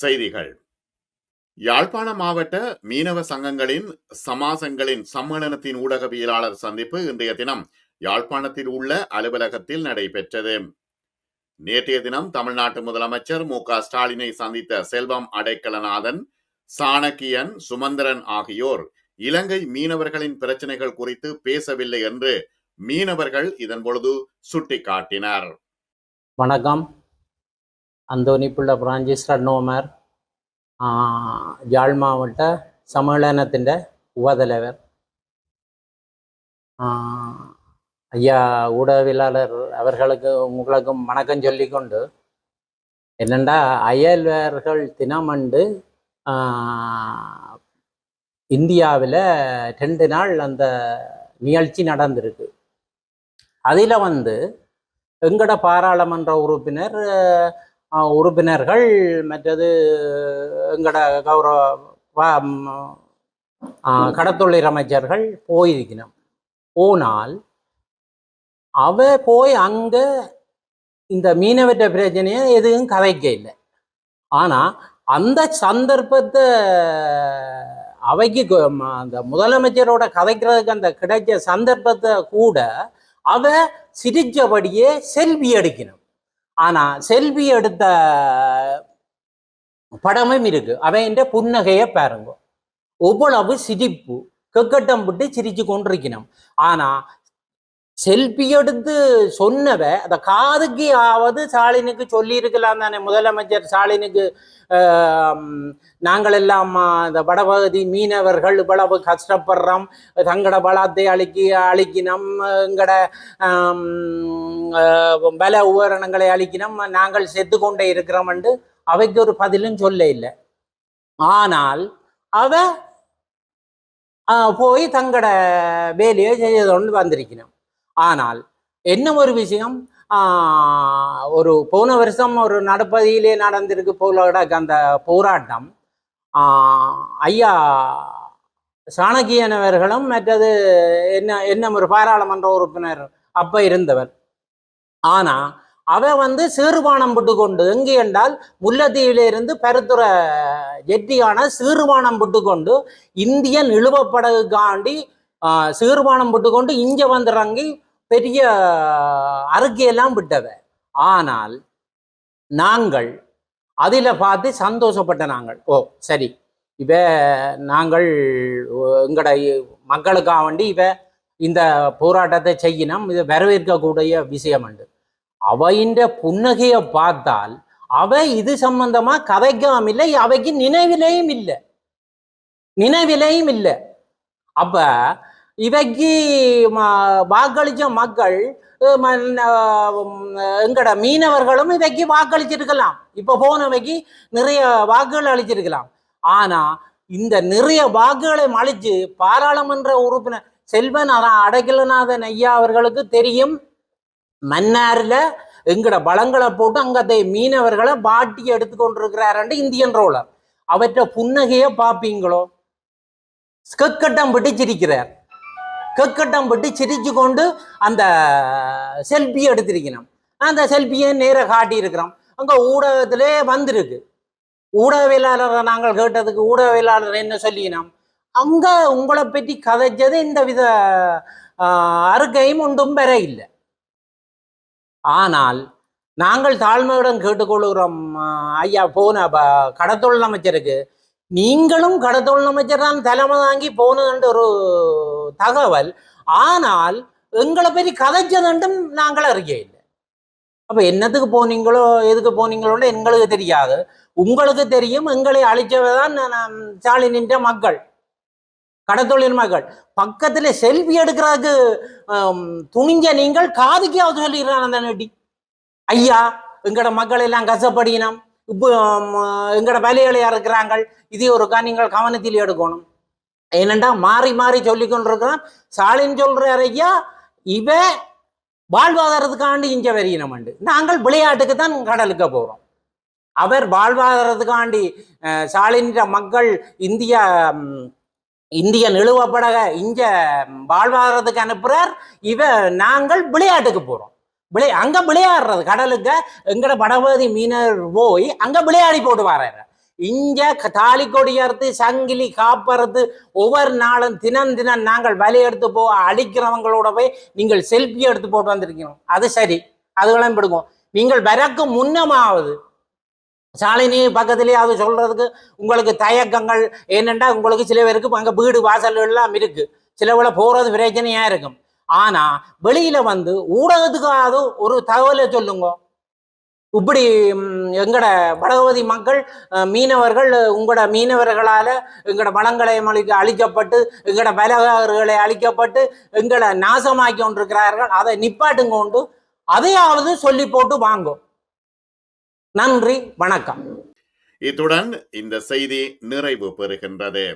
செய்திகள். யாழ்ப்பாண மாவட்ட மீனவ சங்கங்களின் சமாசங்களின் சம்மேளனத்தின் ஊடகவியலாளர் சந்திப்பு இன்றைய தினம் யாழ்ப்பாணத்தில் உள்ள அலுவலகத்தில் நடைபெற்றது. நேற்றைய தினம் தமிழ்நாட்டு முதலமைச்சர் மு க ஸ்டாலினை சந்தித்த செல்வம் அடைக்கலநாதன் சாணக்கியன் சுமந்திரன் ஆகியோர் இலங்கை மீனவர்களின் பிரச்சனைகள் குறித்து பேசவில்லை என்று மீனவர்கள் இதன் பொழுது சுட்டிக்காட்டினர். வணக்கம். அந்தோனி பிள்ளை பிரான்சிஸ் ரட்னோமர் யாழ் மாவட்ட சம்மேளனத்தின் உபதலைவர் ஐயா ஊடகவியலாளர் அவர்களுக்கு உங்களுக்கும் வணக்கம் சொல்லிக்கொண்டு என்னென்னா அயல்வர்கள் தினமண்டு இந்தியாவில் ரெண்டு நாள் அந்த நிகழ்ச்சி நடந்திருக்கு. அதில் வந்து எங்கட பாராளுமன்ற உறுப்பினர் உறுப்பினர்கள் மற்றது எங்கட கௌரவ கடத்தொழில் அமைச்சர்கள் போயிருக்கணும். போனால் அவ போய் அங்க இந்த மீனவற்ற பிரச்சனையை எதுவும் கதைக்க இல்லை ஆனால் அந்த சந்தர்ப்பத்தை அவைக்கு அந்த முதலமைச்சரோட கதைக்கிறதுக்கு அந்த கிடைச்ச சந்தர்ப்பத்தை கூட அவ சிரிச்சபடியே செல்வி எடுக்கணும். ஆனா செல்வி எடுத்த படமும் இருக்கு. அவன் புன்னகையை பாருங்க. எவ்வளவு சிரிப்பு கெக்கட்டம் விட்டு சிரிச்சு கொண்டிருக்கணும். ஆனா செல்பி எடுத்து சொன்னவ அந்த காதுக்கு ஆவது ஸ்டாலினுக்கு சொல்லியிருக்கலாம் தானே. முதலமைச்சர் ஸ்டாலினுக்கு நாங்கள் எல்லாம் இந்த வடபகுதி மீனவர்கள் இவ்வளவு கஷ்டப்படுறோம். தங்கட பலத்தை அழிக்கி அழிக்கினோம் எங்கட பல உபகரணங்களை அழிக்கினோம் நாங்கள் செத்து கொண்டே இருக்கிறோம் என்று அவைக்கு ஒரு பதிலும் சொல்ல இல்லை. ஆனால் அவ போய் தங்கட வேலையை செய்யதொண்டு வந்திருக்கணும் ஆனால் என்ன ஒரு விஷயம்? ஒரு போன வருஷம் ஒரு நடப்பதியிலே நடந்திருக்கு போல அந்த போராட்டம். ஐயா சாணக்கியனவர்களும் மற்றது என்ன என்ன ஒரு பாராளுமன்ற உறுப்பினர் அப்ப இருந்தவர். ஆனா அவ வந்து சீர்பானம் விட்டு கொண்டு எங்கே என்றால் முல்லத்தீவிலிருந்து பெருத்துற ஜெட்டியான சீர்பானம் விட்டு கொண்டு இந்தியன் இழுவப்படகுக்காண்டி ஆ, சீர்பானம் விட்டு கொண்டு இங்க வந்துறங்கி பெரிய அறிக்கையெல்லாம் விட்டவ. ஆனால் நாங்கள் அதில் பார்த்து சந்தோஷப்பட்ட நாங்கள். ஓ சரி. இவ நாங்கள் எங்கட மக்களுக்காக வேண்டி இவ இந்த போராட்டத்தை செய்யணும் இதை வரவேற்கக்கூடிய விஷயம் உண்டு. அவையின் புன்னகையை பார்த்தால் அவ இது சம்பந்தமா கதைக்காம இல்லை அவைக்கு நினைவிலையும் இல்லை. நினைவிலையும் இல்லை. அப்ப இவைக்கு ம- வாக்களிச்ச மக்கள் எங்கட மீனவர்களும் இவைக்கு வாக்களிச்சிருக்கலாம். இப்ப போனவைக்கு நிறைய வாக்குகள் அளிச்சிருக்கலாம். ஆனா இந்த நிறைய வாக்குகளை அழிச்சு பாராளுமன்ற உறுப்பினர் செல்வன் அட- அடைக்கலநாதன் ஐயா அவர்களுக்கு தெரியும். மன்னாரில் எங்கட பலங்களை போட்டு அங்கத்தை மீனவர்களை பாட்டி எடுத்து கொண்டிருக்கிறாரு இந்தியன் ரோலர். அவற்றை புன்னகைய பார்ப்பீங்களோ கக்கட்டம் பிடிச்சிருக்கிறார். கக்கட்டம் பட்டு சிரிச்சு கொண்டு அந்த செல்ஃபி எடுத்திருக்கணும் அந்த செல்ஃபியை நேர காட்டி இருக்கிறோம் அங்க ஊடகத்திலே வந்திருக்கு. ஊடகவியலாளரை நாங்கள் கேட்டதுக்கு ஊடகவியலாளர் என்ன சொல்லினோம் அங்க உங்களை பற்றி கதைச்சது இந்த வித ஆஹ், அறிக்கையும் ஒன்றும் பெற இல்லை. ஆனால் நாங்கள் தாழ்மையுடன் கேட்டுக்கொள்கிறோம் ஐயா போன கடத்தொழில் அமைச்சருக்கு. நீங்களும் கடத்தொழில் அமைச்சர் தான் தலைமை தாங்கி போனதுன்ற ஒரு தகவல். ஆனால் எங்களை பற்றி கதைச்சதுண்டும் நாங்கள் அறிய இல்லை. அப்போ என்னத்துக்கு போனீங்களோ எதுக்கு போனீங்களோன்னு எங்களுக்கு தெரியாது. உங்களுக்கு தெரியும் எங்களை அழிச்சவை தான் ஸ்டாலினின்ற மக்கள் கடத்தொழில் மக்கள் பக்கத்தில் செல்ஃபி எடுக்கிறதுக்கு துணிஞ்ச நீங்கள் காதுக்கையாவது சொல்லிடுறான் அந்த நட்டி ஐயா எங்களோட மக்கள் எல்லாம் கஷ்டப்படினோம் இப்போ எங்களோட எங்கட வேலைகளை இருக்கிறாங்க இதே ஒருக்கா நீங்கள் கவனத்தில் எடுக்கணும். ஏனண்டா மாறி மாறி சொல்லி கொண்டிருக்கிறான் ஸ்டாலின் சொல்றாரு ஐயா இவ வாழ்வாதாரத்துக்காண்டி இங்க உண்டு. நாங்கள் விளையாட்டுக்கு தான் கடலுக்கு போறோம். அவர் வாழ்வாதாரத்துக்காண்டி ஸ்டாலின்ற ஸ்டாலின் மக்கள் இந்தியா இந்திய நிலுவப்படக இங்க வாழ்வாதாரத்துக்கு அனுப்புறார். இவ நாங்கள் விளையாட்டுக்கு போறோம். விளை அங்க விளையாடுறது. கடலுக்கு எங்கட படபதி மீனர் போய் அங்க விளையாடி போட்டு வர்றாரு. இங்க தாலி கொடி சங்கிலி காப்பறது ஒவ்வொரு நாளும் தினம் தினம் நாங்கள் வலி எடுத்து போ அடிக்கிறவங்களோட போய் நீங்கள் செல்ஃபி எடுத்து போட்டு வந்திருக்கணும் அது சரி. அதுகளும் பிடிக்கும் நீங்கள் வரக்கு முன்னமாவது சாலினி பக்கத்துலேயே அது சொல்றதுக்கு உங்களுக்கு தயக்கங்கள். என்னென்னா உங்களுக்கு சில பேருக்கு அங்கே வீடு வாசல் எல்லாம் இருக்கு. சில போறது பிரச்சனையா இருக்கும். ஆனா வெளியில வந்து ஊடகத்துக்காவது ஒரு தகவலை சொல்லுங்க. இப்படி எங்கட வடகவதி மக்கள் மீனவர்கள் உங்களோட மீனவர்களால எங்கட வளங்களை அழிக்க அழிக்கப்பட்டு எங்கட பலகாரர்களை அழிக்கப்பட்டு எங்களை நாசமாக்கி கொண்டிருக்கிறார்கள் அதை நிப்பாட்டுங்க கொண்டு அதையாவது சொல்லி போட்டு வாங்கும் நன்றி வணக்கம். இத்துடன் இந்த செய்தி நிறைவு பெறுகின்றது.